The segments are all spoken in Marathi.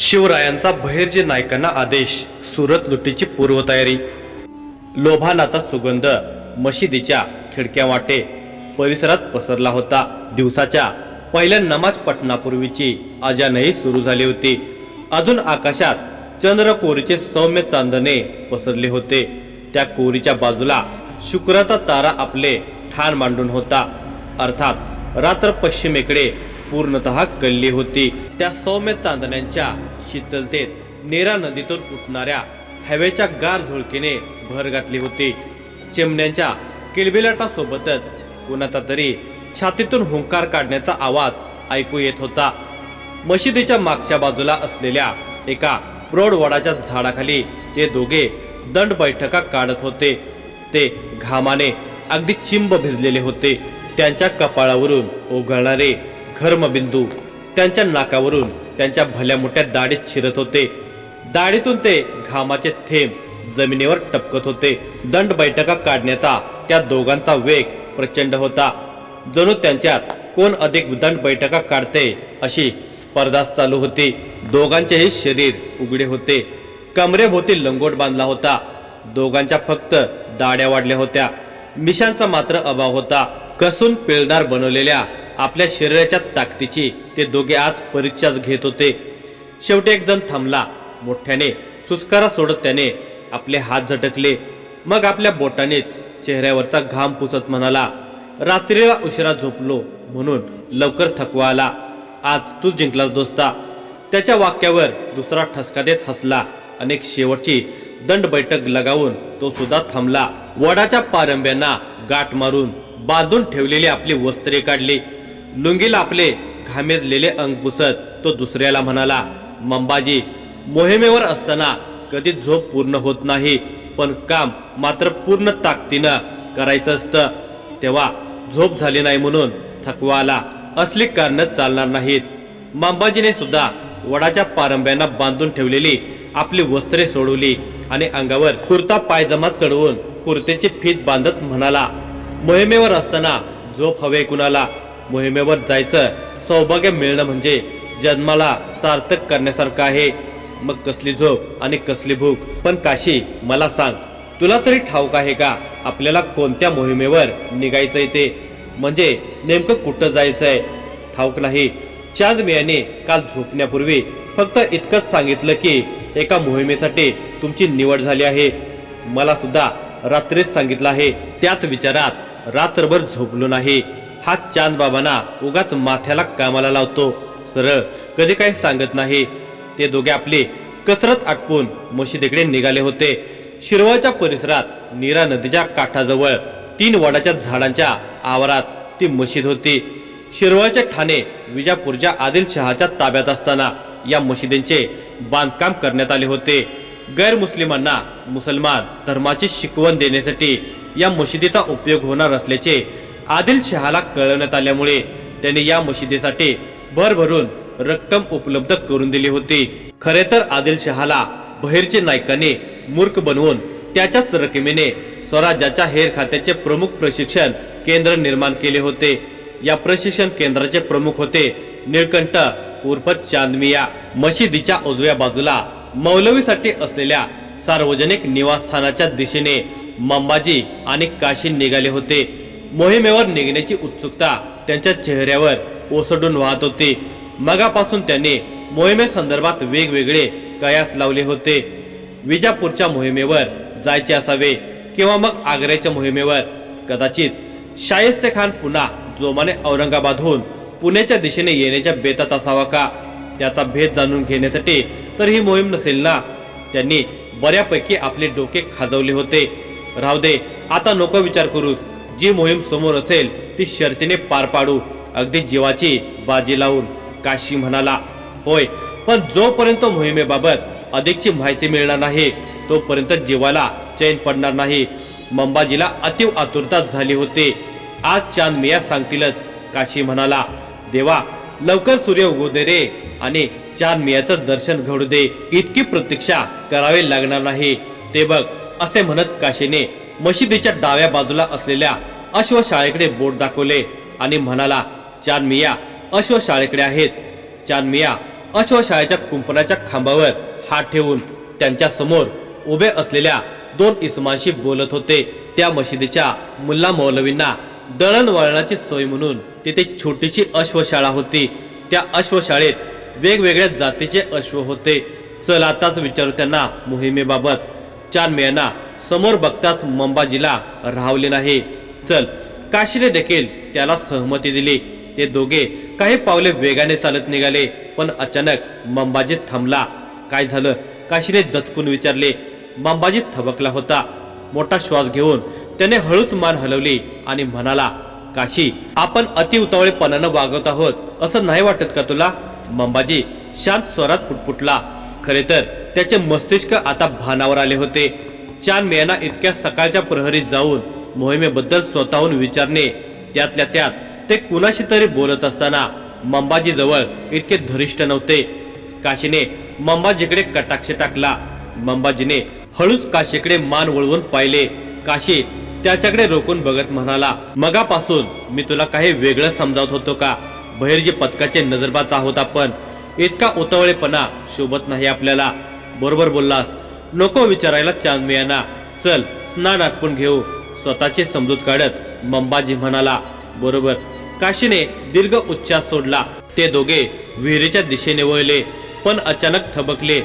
शिवरायांचा बहिर्जी नायकांना आदेश सुरत लुटीची पूर्वतयारी. लोभानाचा सुगंध मशिदीच्या खिडक्या वाटे. परिसरात पसरला होता दिवसाच्या. पहिल्या नमाज पठणापूर्वीची अजानही सुरू झाली होती. अजून आकाशात चंद्रकोरीचे सौम्य चांदणे पसरले होते. त्या कोरीच्या बाजूला शुक्राचा तारा आपले ठाण मांडून होता. अर्थात रात्र पश्चिमेकडे पूर्णतः कल्ली होती. त्या सौम्य चांदण्यांच्या शीतलतेत नेरा नदीतून उठणाऱ्या हवेच्या गार झुळकीने भर घातली होती. चिमण्यांच्या किलबिलाटासोबतच कुणाचा तरी छातीतून हुंकार काढण्याचा आवाज ऐकू येत होता. मशिदीच्या मागच्या बाजूला असलेल्या एका प्रौढ वडाच्या झाडाखाली ते दोघे दंड बैठका काढत होते. ते घामाने अगदी चिंब भिजलेले होते. त्यांच्या कपाळावरून ओघळणारे घर्मबिंदू. त्यांच्या नाकावरून त्यांच्या भल्या मोठ्या दाढीत शिरत होते. दाढीतून ते घामाचे थेंब जमिनीवर टपकत होते. दंड बैठका काढण्याचा त्या दोघांचा वेग प्रचंड होता. जणू त्यांच्यात कोण अधिक दंड बैठका काढते अशी स्पर्धा चालू होती. दोघांचेही शरीर उघडे होते. कमरेभोवती लंगोट बांधला होता. दोघांच्या फक्त दाड्या वाढल्या होत्या. मिशांचा मात्र अभाव होता. कसून पिळदार बनवलेल्या आपल्या शरीराच्या ताकदीची ते दोघे आज परीक्षाच घेत होते. शेवटी एक जण थांबला. मोठ्याने सुस्कारा सोडत त्याने आपले हात झटकले. मग आपल्या बोटानेच चेहऱ्यावरचा घाम पुसत म्हणाला रात्रीला उशिरा झोपलो म्हणून लवकर थकवा आला. आज तू जिंकलास दोस्ता. त्याच्या वाक्यावर दुसरा ठसका देत हसला. अनेक शेवटची दंड बैठक लगावून तो सुद्धा थांबला. वडाच्या पारंब्यांना गाठ मारून बांधून ठेवलेली आपली वस्त्रे काढली. लुंगीला आपले घामेजलेले अंग पुसत तो दुसऱ्याला म्हणाला मंबाजी मोहिमेवर असताना कधी झोप पूर्ण होत नाही पण काम मात्र पूर्ण ताकदीनं करायचं असतं. तेव्हा झोप झाली नाही म्हणून थकवा आला असली कारण चालणार नाहीत. मांबाजीने सुद्धा वडाच्या पारंब्यांना बांधून ठेवलेली आपली वस्त्रे सोडवली आणि अंगावर कुर्ता पायजमा चढवून कुर्तेची फीत बांधत म्हणाला मोहिमेवर असताना झोप हवे कुणाला? मोहिमेवर जायचं सौभाग्य मिळणं म्हणजे जन्माला सार्थक करण्यासारखं आहे. मग कसली झोप आणि कसली भूक? पण काशी मला सांग तुला तरी ठाऊक आहे का? आपल्याला कोणत्या मोहिमेवर निघायचंय ते? म्हणजे नेमकं कुठं जायचंय? ठाऊक नाही. चांद मियाने काल झोपण्यापूर्वी फक्त इतकंच सांगितलं की एका मोहिमेसाठी तुमची निवड झाली आहे. मला सुद्धा रात्रीच सांगितलं आहे. त्याच विचारात रात्रभर झोपलो नाही. हा चांद बाबांना उगाच माथ्याला कामाला लावतो. सरळ कधी काही सांगत नाही. ते दोघे आपली कसरत आटपून मशिदीकडे निघाले होते. शिरवळच्या परिसरात नीरा नदीच्या काठाजवळ तीन वडाच्या झाडांच्या आवारात ती मशीद होती. शिरवळचे ठाणे विजापूरच्या आदिलशहाच्या ताब्यात असताना या मशिदींचे बांधकाम करण्यात आले होते. गैरमुस्लिमांना मुसलमान धर्माची शिकवण देण्यासाठी या मशिदीचा उपयोग होणार असल्याचे आदिलशहाला कळवण्यात आल्यामुळे त्याने या मशिदीसाठी भरभरून रक्कम उपलब्ध करून दिली होती. खरे तर आदिलशहाला बहिरचे नायकाने मूर्ख बनवून त्याच्याच रकमेने स्वराज्याच्या हेर खात्याचे प्रमुख प्रशिक्षण केंद्र निर्माण केले होते. या प्रशिक्षण केंद्राचे प्रमुख होते निळकंठ उर्फ चांदमिया. मशिदीच्या उजव्या बाजूला मौलवीसाठी असलेल्या सार्वजनिक निवासस्थानाच्या दिशेने मंबाजी आणि काशी निघाले होते. मोहिमेवर निघण्याची उत्सुकता त्यांच्या चेहऱ्यावर ओसडून वाहत होती. मगापासून त्यांनी मोहिमेसंदर्भात वेगवेगळे कयास लावले होते. विजापूरच्या मोहिमेवर जायचे असावे किंवा मग आग्र्याच्या मोहिमेवर. कदाचित शाहिस्ते खान पुन्हा जोमाने औरंगाबादहून पुण्याच्या दिशेने येण्याच्या बेतात असावा का? त्याचा भेद जाणून घेण्यासाठी तर ही मोहीम नसेल ना? त्यांनी बऱ्यापैकी आपले डोके खाजवले होते. राहू दे आता नको विचार करूस. जी मोहीम समोर असेल ती शर्तीने पार पाडू. अगदी जीवाची बाजी लावून काशी म्हणाला होय पण जोपर्यंत मोहिमेबाबत अधिकची माहिती मिळणार नाही तोपर्यंत जीवाला चैन पडणार नाही. मंबाजीला अतिव आतुरता झाली होती. आज चांद मिया सांगतीलच काशी म्हणाला. देवा लवकर सूर्य उगवू दे रे आणि चांद मियाचं दर्शन घडू दे. इतकी प्रतीक्षा करावी लागणार नाही. ते बघ असे म्हणत काशीने मशिदीच्या डाव्या बाजूला असलेल्या अश्वशाळेकडे बोट दाखवले आणि म्हणाला चांद मिया अश्वशाळेकडे आहेत. चांद मिया अश्वशाळेच्या कुंपणाच्या खांबावर हात ठेवून त्यांच्यासमोर उभे असलेल्या दोन इसमांशी बोलत होते. त्या मशिदीच्या मुल्ला मौलवींना दळणवळणाची सोय म्हणून तिथे छोटीशी अश्वशाळा होती. त्या अश्वशाळेत वेगवेगळ्या जातीचे अश्व होते. चल आताच विचारू त्यांना मोहिमेबाबत. चांद मियांना समोर बघताच मंबाजीला राहवले नाही. चल काशीने देखील त्याला सहमती दिली. ते दोघे काही पावले वेगाने चालत निघाले पण अचानक मंबाजी थांबला. काय झालं? काशीने दचकून विचारले. मंबाजी थबकला होता. मोठा श्वास घेऊन त्याने हळूच मान हलवली आणि म्हणाला काशी आपण अतिउतावळेपणानं वागवत आहोत असं नाही वाटत का तुला? मंबाजी शांत स्वरात पुटपुटला. खरे तर त्याचे मस्तिष्क आता भानावर आले होते. चार मेना इतक्या सकाळच्या प्रहरीत जाऊन मोहिमेबद्दल स्वतःहून विचारणे त्यातल्या त्यात ते कुणाशी तरी बोलत असताना मंबाजी जवळ इतके धरिष्ठ नव्हते. काशीने मंबाजीकडे कटाक्ष टाकला. मंबाजीने हळूच काशीकडे मान वळवून पाहिले. काशी त्याच्याकडे रोखून बघत म्हणाला मगापासून मी तुला काही वेगळं समजावत होतो का? बहिर्जी पथकाचे नजरबाज आहोत आपण. इतका उतवळेपणा शोभत नाही आपल्याला. बरोबर बोललास. नको विचारायला चान्स मिळाना. चल स्नान आटपून घेऊ. स्वतःचे समजूत काढत मंबाजी म्हणाला बरोबर. काशीने दीर्घ उच्चास सोडला. ते दोघे विहिरीच्या दिशेने वळले पण अचानक थबकले.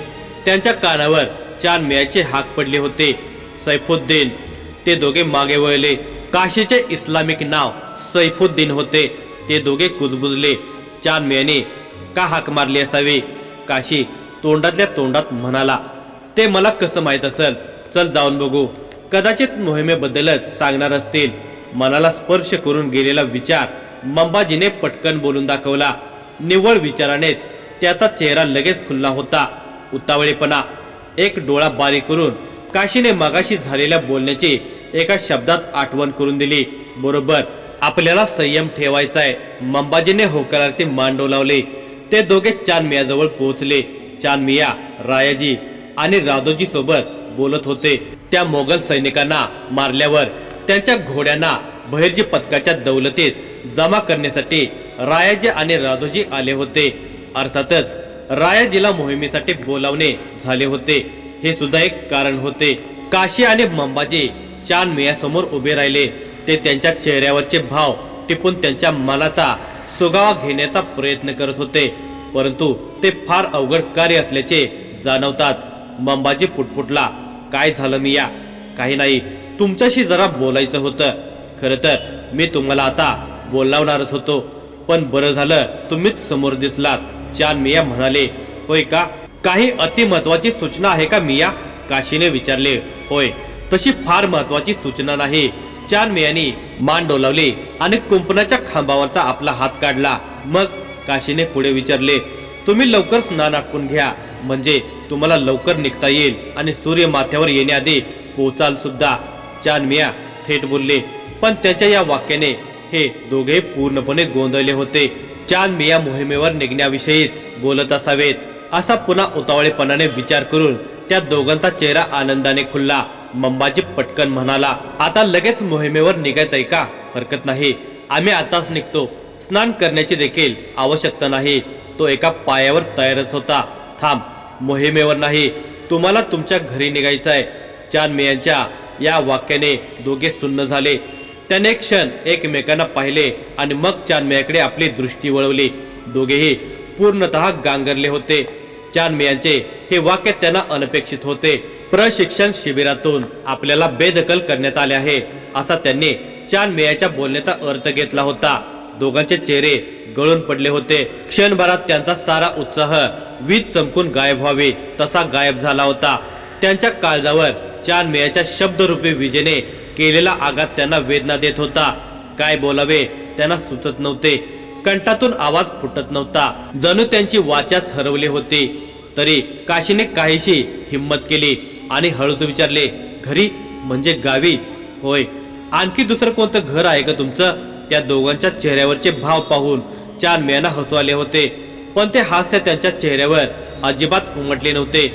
त्यांच्या कानावर चान मियाचे हाक पडले होते. सैफुद्दीन ते दोघे मागे वळले. काशीचे इस्लामिक नाव सैफुद्दीन होते. ते दोघे कुजबुजले. चान मियाने का हाक मारली असावी? काशी तोंडातल्या तोंडात म्हणाला ते मला कसं माहीत असेल? चल जाऊन बघू. कदाचित मोहिमेबद्दलच सांगणार असतील. मनाला स्पर्श करून गेलेला विचार मंबाजीने पटकन बोलून दाखवला. निव्वळ विचारानेच त्याचा चेहरा लगेच खुलला होता. उतावळेपणा. एक डोळा बारीक करून काशीने मगाशी झालेल्या बोलण्याची एका शब्दात आठवण करून दिली. बरोबर आपल्याला संयम ठेवायचा आहे मंबाजीने होकारार्थी मान डोलावले ते दोघे चांद मियाजवळ पोहोचले. चांद मिया रायाजी आणि राधोजी सोबत बोलत होते. त्या मोगल सैनिकांना मारल्यावर त्यांच्या घोड्यांना बहिर्जी पथकाच्या दौलतीत जमा करण्यासाठी रायाजी आणि राधोजी आले होते. अर्थातच रायाजीला मोहिमेसाठी बोलावणे झाले होते. हे सुद्धा एक कारण होते. काशी आणि मंबाजी चार मेयासमोर उभे राहिले. ते त्यांच्या चेहऱ्यावरचे भाव टिपून त्यांच्या मनाचा सुगावा घेण्याचा प्रयत्न करत होते. परंतु ते फार अवघड कार्य असल्याचे जाणवताच मंबाजी पुटपुटला काय झालं मिया? काही नाही तुमच्याशी जरा बोलायचं होतं. खरं तर मी तुम्हाला आता बोलावणारच होतो. पण बरं झालं तुम्हीच समोर दिसलात. चान मिया म्हणाले होय का? काही अति महत्वाची सूचना आहे का मिया? काशीने विचारले होय तशी फार महत्वाची सूचना नाही. चार मियानी मान डोलावली आणि कुंपणाच्या खांबावरचा आपला हात काढला. मग काशीने पुढे विचारले तुम्ही लवकर स्नान आटपून घ्या. म्हणजे तुम्हाला लवकर निघता येईल आणि सूर्य माथ्यावर येण्याआधी पोचाल सुद्धा. चान मिया थेट बोलले. पण त्याच्या या वाक्याने हे दोघे पूर्णपणे गोंधळले होते. चांद मिया मोहिमेवर निघण्याविषयीच बोलत असावेत. असा पुन्हा उतावळेपणाने विचार करून त्या दोघांचा चेहरा आनंदाने खुलला. मंबाजी पटकन म्हणाला आता लगेच मोहिमेवर निघायचंय का? हरकत नाही. आम्ही आताच निघतो. स्नान करण्याची देखील आवश्यकता नाही. तो एका पायावर तयारच होता. थांब. मोहिमेवर नाही. तुम्हाला तुमच्या घरी निघायचं आहे चान मेयांच्या या वाक्याने दोघे सुन्न झाले. त्याने क्षण एकमेकांना पाहिले आणि मग चार मेयाकडे आपली दृष्टी वळवली. दोघेही पूर्णतः गांगरले होते. चार मेयांचे हे वाक्य त्यांना अनपेक्षित होते. प्रशिक्षण शिबिरातून आपल्याला बेदखल करण्यात आले आहे असा त्यांनी चार मेयाच्या बोलण्याचा अर्थ घेतला होता. दोघांचे चेहरे गळून पडले होते. क्षणभरात त्यांचा सारा उत्साह वीज चमकून गायब व्हावे तसा गायब झाला होता. त्यांच्या काळजावर चार मेयाच्या शब्दरूपी विजेने केलेला आघात त्यांना वेदना देत होता. काय बोलावे त्यांना सुचत नव्हते. कंठातून आवाज फुटत नव्हता. जणू त्यांची वाचाच हरवली होती. तरी काशीने काहीशी हिंमत केली आणि हळूच विचारले घरी म्हणजे गावी? होय. आणखी दुसरं कोणतं घर आहे का तुमचं? त्या दोघांच्या चेहऱ्यावरचे भाव पाहून चार मेयांना हसू आले होते. पण ते हास्य त्यांच्या चेहऱ्यावर अजिबात उमटले नव्हते.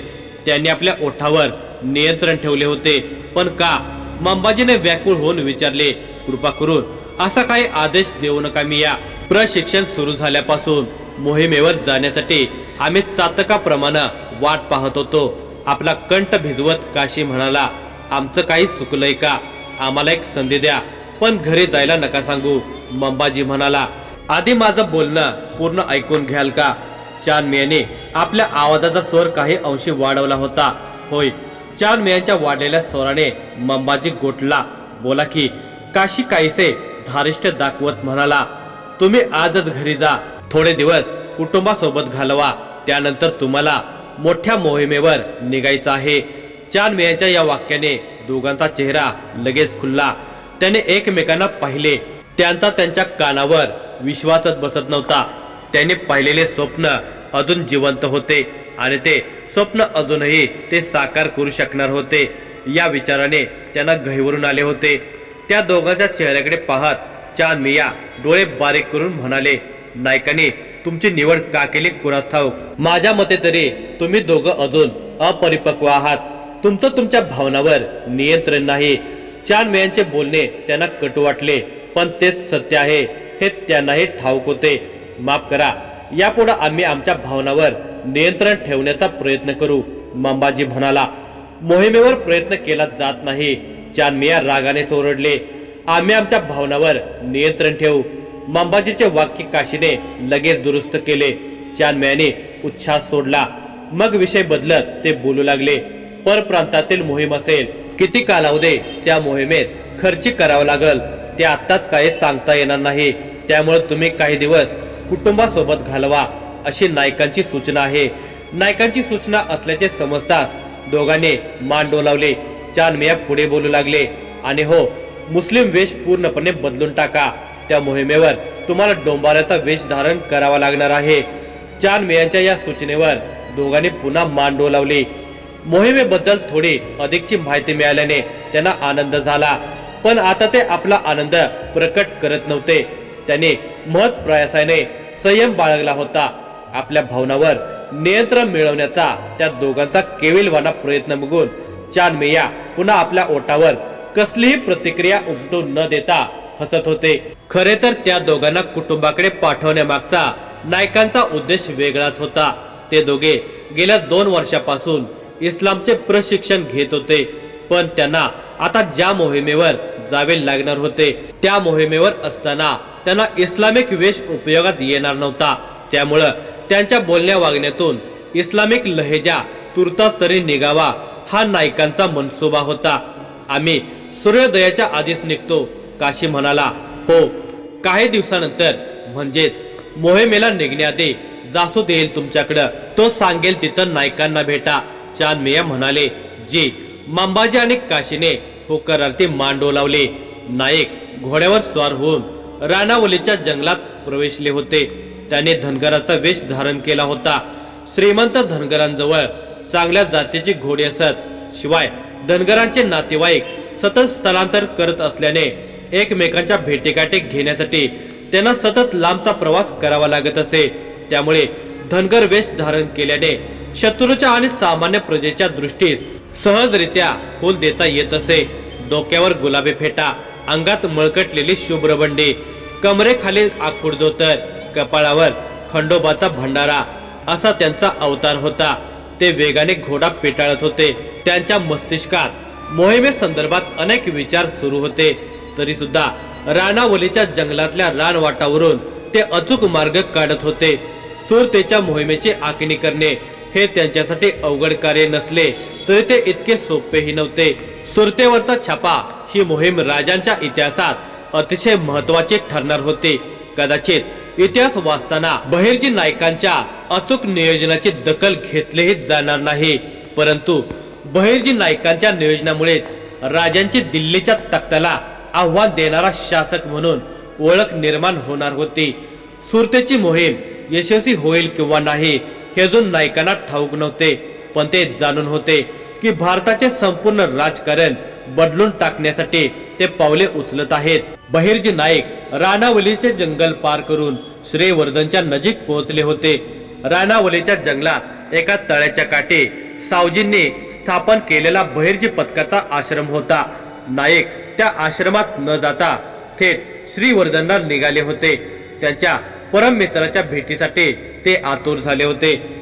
त्यांनी आपल्या ओठावर नियंत्रण ठेवले होते. पण का? मंबाजीने व्याकुळ होऊन विचारले कृपा करून असा काही आदेश देऊ नका मी या प्रशिक्षण सुरू झाल्यापासून मोहिमेवर जाण्यासाठी आम्ही चातकाप्रमाणे वाट पाहत होतो. आपला कंठ भिजवत काशी म्हणाला आमचं काही चुकलंय का? आम्हाला एक संधी द्या. पण घरी जायला नका सांगू. मंबाजी म्हणाला आधी माझं बोलणं पूर्ण ऐकून घ्याल का? चान मियाने आपल्या आवाजाचा स्वर काही अंशी वाढवला होता. होय चान मियांच्या वाढलेल्या स्वराने मंबाजी गोठला. बोला की काशी काहीसे धारिष्ट दाखवत म्हणाला तुम्ही आजच घरी जा. थोडे दिवस कुटुंबासोबत घालवा. त्यानंतर तुम्हाला मोठ्या मोहिमेवर निघायचं आहे. चार मियांच्या या वाक्याने दोघांचा चेहरा लगेच खुलला. त्याने एकमेकांना पाहिले. त्यांचा त्यांच्या कानावर विश्वासच बसत नव्हता. त्याने पाहिलेले स्वप्न अजून जिवंत होते आणि ते स्वप्न अजूनही ते साकार करू शकणार होते. या विचाराने त्यांना गहिवरून आले होते. त्या दोघांच्या चेहऱ्याकडे पाहत चांद मिया डोळे बारीक करून म्हणाले नायकाने तुमची निवड का केली कुणास ठाऊक माझ्या मते तरी तुम्ही दोघं अजून अपरिपक्व आहात. तुमचं तुमच्या भावनावर नियंत्रण नाही. चांद मियांचे बोलणे त्यांना कटू वाटले पण तेच सत्य आहे. हे त्यांनाही ठाऊक होते. माफ करा यापुढे आम्ही आमच्या भावनावर नियंत्रण ठेवण्याचा प्रयत्न करू. मंबाजी म्हणाला मोहिमेवर प्रयत्न केला जात नाही. चांदमिया रागाने चोरडले आम्ही आमच्या भावनावर नियंत्रण ठेवू. मंबाजीचे वाक्य काशीने लगेच दुरुस्त केले. चांदमियाने उच्छास सोडला. मग विषय बदलत ते बोलू लागले परप्रांतातील मोहीम असेल. किती कालावधी त्या मोहिमेत खर्ची करावा लागल? ते आत्ताच काहीच सांगता येणार नाही. त्यामुळे तुम्ही काही दिवस कुटुंबासोबत घालवा अशी नायकांची सूचना आहे. नायकांची सूचना असल्याचे समजताच दोघांनी मान डोलावले. चार मिया पुढे बोलू लागले. आणि हो मुस्लिम वेश पूर्णपणे बदलून टाका. त्या मोहिमेवर तुम्हाला डोंबाऱ्याचा वेश धारण करावा लागणार आहे. चान मियांच्या या सूचनेवर दोघांनी पुन्हा मान डोलावली. मोहिमेबद्दल थोडी अधिकची माहिती मिळाल्याने त्यांना आनंद झाला. पण आता ते आपला आनंद प्रकट करत नव्हते. त्याने मत प्रयासाने संयम बाळगला होता. आपल्या भावनावर नियंत्रण मिळवण्याचा त्या दोघांचा केविलवाना प्रयत्न बघून चान मेया पुन्हा आपल्या ओटावर कसलीही प्रतिक्रिया उमटून न देता हसत होते. खरे तर त्या दोघांना कुटुंबाकडे पाठवण्यामागचा नायकांचा उद्देश वेगळाच होता. ते दोघे गेल्या दोन वर्षापासून इस्लामचे प्रशिक्षण घेत होते. पण त्यांना आता ज्या मोहिमेवर जावे लागणार होते त्या मोहिमेवर असताना त्यांना इस्लामिक वेश उपयोगात येणार नव्हता. त्यामुळं त्यांच्या बोलण्या वागण्यातून इस्लामिक लहेजा तुर्तास तरी निघावा हा नायकांचा मनसुबा होता. आम्ही सूर्योदयाच्या आधीच निघतो काशी म्हणाला. हो काही दिवसानंतर म्हणजेच मोहिमेला निघण्याआधी जासूद येईल तुमच्याकडं. तो सांगेल तिथं नायकांना भेटा. चांद मिया म्हणाले जी मांबाजी आणि काशीने होकारार्थी मान डोलावले नायक घोड्यावर स्वार होऊन राणावलीच्या जंगलात प्रवेशले होते. त्याने धनगराचा वेश धारण केला होता. श्रीमंत धनगरांजवळ चांगल्या जातीची घोडी असत. शिवाय धनगरांचे नातेवाईक सतत स्थलांतर करत असल्याने एकमेकांच्या भेटीगाठी घेण्यासाठी त्यांना सतत लांबचा प्रवास करावा लागत असे. त्यामुळे धनगर वेश धारण केल्याने शत्रूच्या आणि सामान्य प्रजेच्या दृष्टीस सहजरित्या फूल देता येत असे. डोक्यावर गुलाबी फेटा अंगात मळकटलेली शुभ्र बंडी कमरेखाली आखूड धोतर कपाळावर खंडोबाचा भंडारा असा त्यांचा अवतार होता. ते वेगाने घोडा पेटाळत होते. त्यांच्या मस्तिष्कात मोहिमेसंदर्भात अनेक विचार सुरू होते. तरी सुद्धा राणावलीच्या जंगलातल्या रानवाटावरून ते अचूक मार्ग काढत होते. सुरतेच्या मोहिमेची आखणी करणे हे त्यांच्यासाठी अवघड कार्य नसले तरी ते इतके सोपेही नव्हते. सुरतेवरचा छापा ही मोहीम राजांच्या इतिहासात अतिशय महत्वाची ठरणार होती. कदाचित इतिहास वाचताना बहिर्जी नायकांच्या अचूक नियोजनाची दखल घेतलेही जाणार नाही. परंतु बहिर्जी नायकांच्या नियोजनामुळेच राजांची दिल्लीच्या तख्ताला आव्हान देणारा शासक म्हणून ओळख निर्माण होणार होती. सुरतेची मोहीम यशस्वी होईल किंवा नाही हे अजून नायकांना ठाऊक नव्हते. पण ते जाणून होते की भारताचे संपूर्ण राजकारण बदलून टाकण्यासाठी ते पावले उचलत आहेत. बहिर्जी नाईक राणावलीचे जंगल पार करून श्रीवर्धनच्या नजीक पोहोचले होते. राणावलीच्या जंगलात एका तळ्याच्या काठी सावजींनी स्थापन केलेला बहिर्जी पथकाचा आश्रम होता. नाईक त्या आश्रमात न जाता थेट श्रीवर्धनला निघाले होते. त्यांच्या परम मित्राच्या भेटीसाठी ते आतुर झाले होते.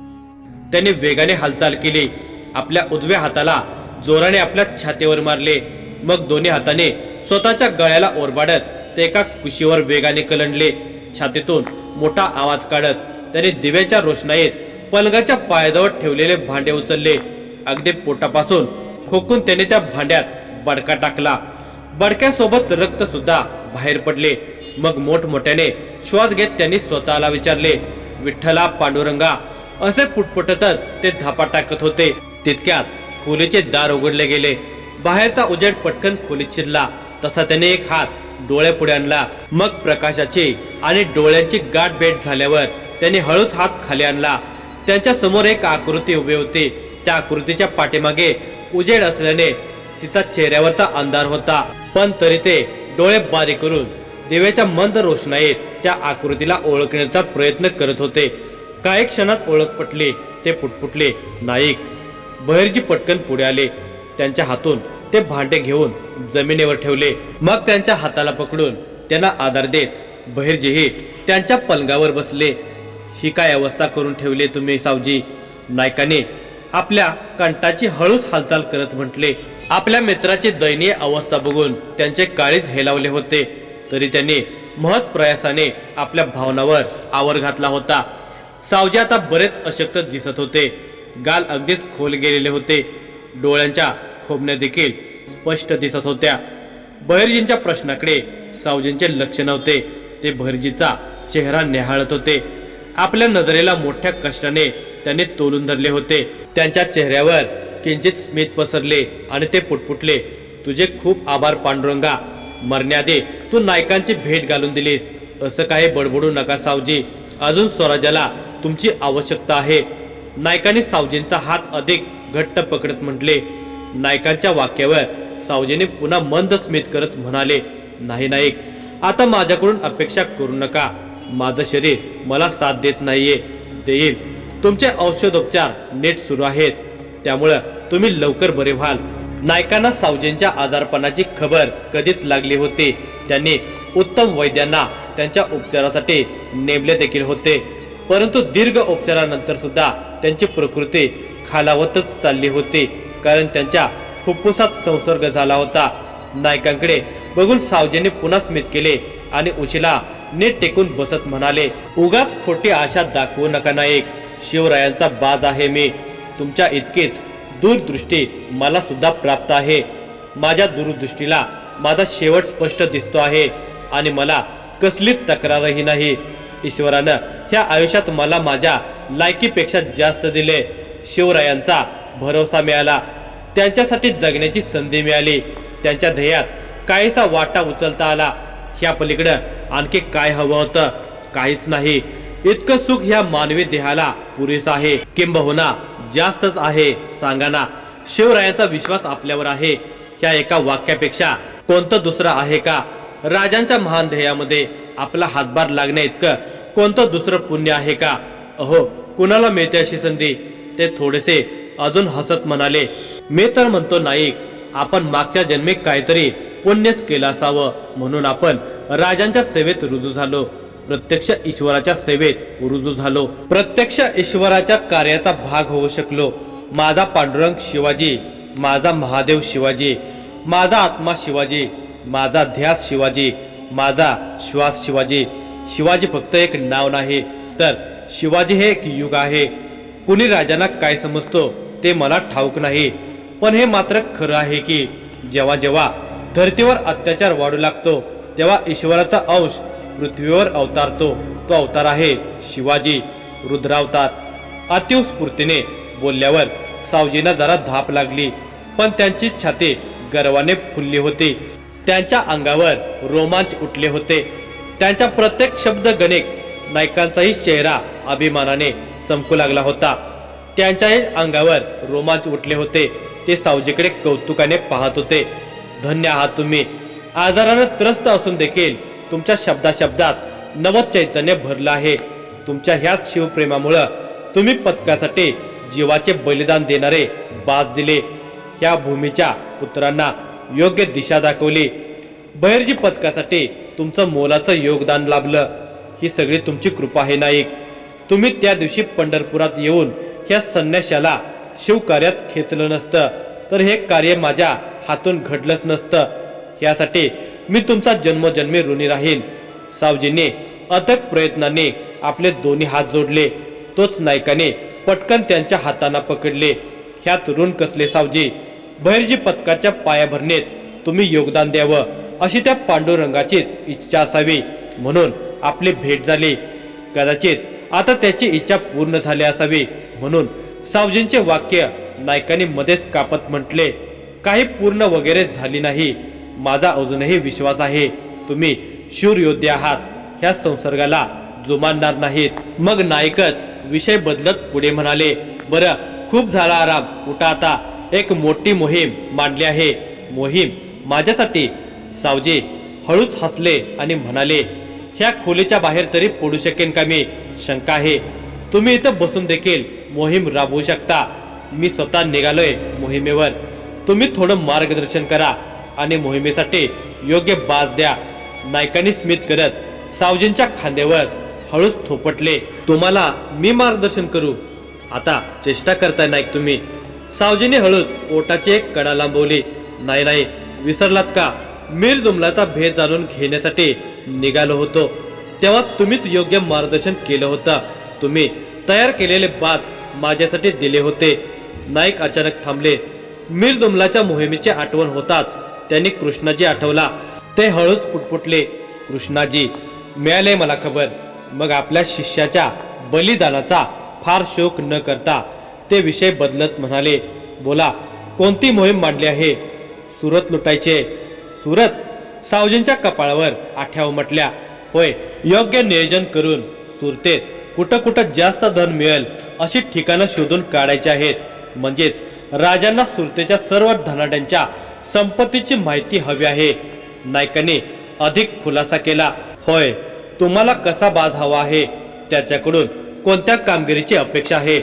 त्याने वेगाने हालचाल केली. आपल्या उजव्या हाताला जोराने आपल्या छातीवर मारले. मग दोन्ही हाताने स्वतःच्या गळ्याला ओरबाडत ते एका कुशीवर वेगाने कलंडले. छातीतून मोठा आवाज काढत त्याने दिव्याच्या रोषणाईत पलंगाच्या पायाजवळ ठेवलेले भांडे उचलले. अगदी पोटापासून खोकून त्याने त्या भांड्यात बडका टाकला. बडक्यासोबत रक्त सुद्धा बाहेर पडले. मग मोठमोठ्याने श्वास घेत त्यांनी स्वतःला विचारले विठ्ठला पांडुरंगा असे पुटपुटतच ते धापा टाकत होते. तितक्यात खोलीचे दार उघडले गेले. बाहेरचा उजेड पटकन खोलीत शिरला. तसा त्याने एक हात डोळे पुढे आणला. मग प्रकाशाची आणि डोळ्यांची गाठ भेट झाल्यावर त्याने हळूच हात खाली आणला. त्यांच्यासमोर एक आकृती उभी होती. त्या आकृतीच्या पाठीमागे उजेड असल्याने तिचा चेहऱ्यावरचा अंधार होता. पण तरी ते डोळे बारीक करून दिव्याच्या मंद रोषणाईत त्या आकृतीला ओळखण्याचा प्रयत्न करत होते. काही क्षणात ओळख पटली ते पुटपुटले. नाईक बहिर्जी पटकन पुढे आले. त्यांच्या हातून ते भांडे घेऊन जमिनीवर ठेवले. मग त्यांच्या हाताला पकडून त्यांना आधार देत बहिर्जीही त्यांच्या पलंगावर बसले. ही काय अवस्था करून ठेवली तुम्ही सावजी? नायकाने आपल्या कंटाची हळूच हालचाल करत म्हटले. आपल्या मित्राची दयनीय अवस्था बघून त्यांचे काळीच हेलावले होते. तरी त्यांनी महत् प्रयासाने आपल्या भावनावर आवर घातला होता. सावजी आता बरेच अशक्त दिसत होते. गाल अगदीच खोल गेलेले होते. डोळ्यांच्या खोबण्या देखील स्पष्ट दिसत होत्या. बहिर्जींच्या प्रश्नाकडे सावजींचे लक्ष नव्हते. ते बहिर्जीचा चेहरा निहाळत होते. आपल्या नजरेला मोठ्या कष्टाने त्यांनी तोलून धरले होते. त्यांच्या चेहऱ्यावर किंचित स्मित पसरले आणि ते पुटपुटले तुझे खूप आभार पांडुरंगा. मरण्याआधी तू नायकांची भेट घालून दिलीस. असं काही बडबडू नका सावजी. अजून स्वराज्याला तुमची आवश्यकता आहे. नायकाने सावजींचा हात अधिक घट्ट पकडत म्हटले. नायकांच्या वाक्यावर सावजीने पुन्हा मंद स्मित करत म्हणाले नाही नाईक आता माझ्याकडून अपेक्षा करू नका. माझं शरीर मला साथ देत नाहीये. देईल. तुमचे औषधोपचार नीट सुरू आहेत. त्यामुळं तुम्ही लवकर बरे व्हाल. नायकांना सावजींच्या आजारपणाची खबर कधीच लागली होती. त्यांनी उत्तम वैद्यांना त्यांच्या उपचारासाठी नेमले देखील होते. परंतु दीर्घ उपचारानंतर सुद्धा त्यांची प्रकृती खालावतच चालली होती. कारण त्यांच्या फुफ्फुसात संसर्ग झाला होता. नायकांकडे बघून सावजीने पुन्हा स्मित केले आणि उशीला नीट टेकून बसत म्हणाले उगाच खोटी आशा दाखवू नका नाईक. शिवरायांचा बाज आहे मी. तुमच्या इतकीच दूरदृष्टी मला सुद्धा प्राप्त आहे. माझ्या दूरदृष्टीला माझा शेवट स्पष्ट दिसतो आहे आणि मला कसलीच तक्रारही नाही. ईश्वरानं ह्या आयुष्यात मला माझ्या लायकीपेक्षा जास्त दिले. शिवरायांचा भरोसा मिळाला. त्यांच्यासाठी जगण्याची संधी मिळाली. त्यांच्या ध्येयात काहीसा वाटा उचलता आला. ह्या पलीकडं आणखी काय हवं होतं? काहीच नाही. इतकं सुख ह्या मानवी देहाला पुरेसं आहे. किंबहुना जास्तच आहे. सांगा ना शिवरायांचा विश्वास आपल्यावर आहे. ह्या एका वाक्यापेक्षा कोणतं दुसरं आहे का? राजांच्या महान ध्येयामध्ये आपला हातभार लागण्या इतकं कोणतं दुसरं पुण्य आहे का? अहो कुणाला मिळते अशी संधी? ते थोडेसे अजून हसत म्हणाले मी तर म्हणतो नाईक आपण मागच्या जन्मी काहीतरी पुण्यच केलं असावं. म्हणून आपण राजांच्या सेवेत रुजू झालो. प्रत्यक्ष ईश्वराच्या सेवेत रुजू झालो. प्रत्यक्ष ईश्वराच्या कार्याचा भाग होऊ शकलो. माझा पांडुरंग शिवाजी माझा महादेव शिवाजी माझा आत्मा शिवाजी माझा ध्यास शिवाजी माझा श्वास शिवाजी शिवाजी फक्त एक नाव नाही तर शिवाजी हे एक युग आहे. कुणी राजांना काय समजतो ते मला ठाऊक नाही पण हे मात्र खरं आहे की जेव्हा जेव्हा धर्तीवर अत्याचार वाढू लागतो तेव्हा ईश्वराचा अंश पृथ्वीवर अवतारतो. तो अवतार आहे शिवाजी रुद्रावतार. अतिव स्फूर्तीने बोलल्यावर सावजींना जरा धाप लागली पण त्यांची छाती गर्वाने फुलली होती. त्यांच्या अंगावर रोमांच उठले होते. त्यांच्या प्रत्येक शब्द गणिक नायकांचाही चेहरा अभिमानाने चमकू लागला होता. त्यांच्याही अंगावर रोमांच उठले होते. ते सावजीकडे कौतुकाने पाहत होते. धन्य आहात तुम्ही. आजारानं त्रस्त असून देखील तुमच्या शब्दाशब्दात नव चैतन्य भरलं आहे. तुमच्या ह्याच शिवप्रेमामुळं तुम्ही पथकासाठी जीवाचे बलिदान देणारे बाज दिले. ह्या भूमीच्या पुत्रांना योग्य दिशा दाखवली. बहिर्जी पथकासाठी तुमचं मोलाचं योगदान लाभलं. ही सगळी तुमची कृपा आहे नाईक तुम्ही त्या दिवशी पंढरपुरात येऊन ह्या संन्याशाला शिवकार्यात खेचलं नसतं. तर हे कार्य माझ्या हातून घडलंच नसतं. यासाठी मी तुमचा जन्मजन्मी ऋणी राहीन. सावजीने अथक प्रयत्नाने आपले दोन्ही हात जोडले. तोच नायकाने पटकन त्यांच्या हातांना पकडले. ह्यात ऋण कसले सावजी? बहिर्जी पथकाच्या पायाभरणीत तुम्ही योगदान द्यावं. अशी त्या पांडुरंगाचीच इच्छा असावी. म्हणून आपली भेट झाली. कदाचित आता त्याची इच्छा पूर्ण झाली असावी. म्हणून सावजींचे वाक्य नायकाने मध्येच कापत म्हटले काही पूर्ण वगैरे झाली नाही. माझा अजूनही विश्वास आहे. तुम्ही शूर योद्धे आहात. ह्या संसर्गाला जुमानणार नाहीत. मग नायकच विषय बदलत पुढे म्हणाले बरं खूप झाला आराम. उठा आता. एक मोठी मोहीम मांडली आहे. मोहीम माझ्यासाठी सावजी हळूच हसले आणि म्हणाले ह्या खोलीच्या बाहेर तरी पडू शकेन का मी? शंका आहे. तुम्ही इथं बसून देखील मोहीम राबवू शकता. मी स्वतः निघालोय मोहिमेवर. तुम्ही थोडं मार्गदर्शन करा आणि मोहिमेसाठी योग्य बाज द्या. नायकांनी स्मित करत सावजींच्या खांद्यावर हळूच थोपटले तुम्हाला मी मार्गदर्शन करू. आता चेष्टा करताय नाईक तुम्ही. सावजीने हळूच ओटाची एक कडा लांबवली नाही नाही विसरलात का? मीर जुमलाचा भेद जाणून घेण्यासाठी निघालो होतो. तेव्हा तुम्हीच योग्य मार्गदर्शन केलं होतं. तुम्ही तयार केलेले बात माझ्यासाठी दिले होते. नाईक अचानक थांबले. मीर जुमलाच्या मोहिमेची आठवण होताच. त्यांनी कृष्णाजी आठवला. ते हळूच पुटपुटले. कृष्णाजी मिळाले मला खबर. मग आपल्या शिष्याच्या बलिदानाचा फार शोक न करता ते विषय बदलत म्हणाले बोला कोणती मोहीम मांडली आहे? सुरत लुटायचे सुरत सावजींच्या कपाळावर आठ्या उमटल्या. होय योग्य नियोजन करून सुरतेत कुठं कुठं जास्त धन मिळेल अशी ठिकाणं शोधून काढायची आहेत. म्हणजेच राजांना सुरतेच्या सर्व धनाड्यांच्या संपत्तीची माहिती हवी आहे. नायकाने अधिक खुलासा केला. होय तुम्हाला कसा बाज हवा आहे? त्याच्याकडून कोणत्या कामगिरीची अपेक्षा आहे?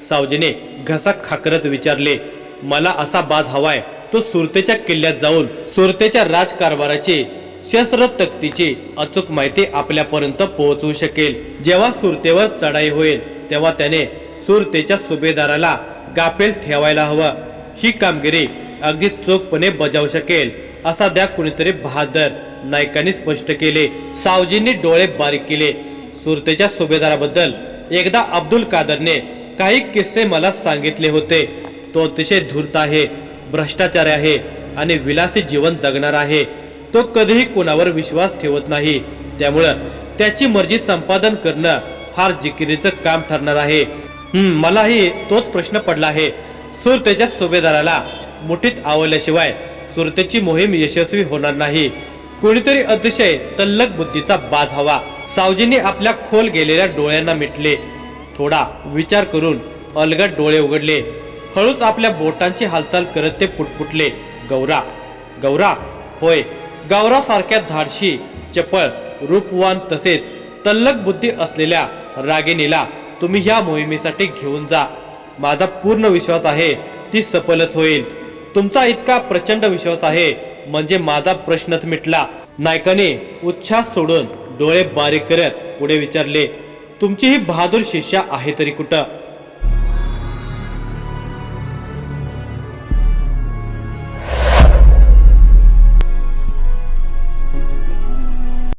सावजीने घसा खाकरत विचारले मला असा बाज हवाय तो सुरतेच्या किल्ल्यात जाऊन सुरतेच्या राजकारभाराची शस्त्र तक्तीची अचूक माहिती आपल्यापर्यंत पोहोचवू शकेल. जेव्हा सुरतेवर चढाई होईल तेव्हा त्याने सुरतेच्या सुभेदाराला गापेल ठेवायला हवं. ही कामगिरी अगदी चोखपणे बजावू शकेल असा द्या कुणीतरी बहादर नायकांनी स्पष्ट केले. सावजींनी डोळे बारीक केले. सुरतेच्या सुभेदाराबद्दल एकदा अब्दुल कादरने काही किस्से मला सांगितले होते. तो अतिशय धूर्त आहे. भ्रष्टाचार आहे आणि विलासी जीवन जगणार आहे. तो कधीही कोणावर विश्वास ठेवत नाही. त्यामुळं त्याची मर्जी संपादन करणं फार जिकिरीचं काम ठरणार आहे. मलाही तोच प्रश्न पडला आहे. सुरतेच्या सुभेदाराला मुठीत आवल्याशिवाय सुरतेची मोहीम यशस्वी होणार नाही. कोणीतरी अतिशय तल्लक बुद्धीचा बाज हवा. सावजींनी आपल्या खोल गेलेल्या डोळ्यांना मिटले. थोडा विचार करून अलगट डोळे उघडले. हळूच आपल्या बोटांची हालचाल करत ते पुटपुटले. गौरा गौरा होय गौरा सारख्या धाडशी चपळ रूपवान तसेच तल्लक बुद्धी असलेल्या रागिणीला तुम्ही ह्या मोहिमेसाठी घेऊन जा. माझा पूर्ण विश्वास आहे ती सफलच होईल. तुमचा इतका प्रचंड विश्वास आहे म्हणजे माझा प्रश्नच मिटला. नायकाने उच्छ्वास सोडून डोळे बारीक करत पुढे विचारले तुमची ही बहादूर शिष्या आहे तरी कुठं?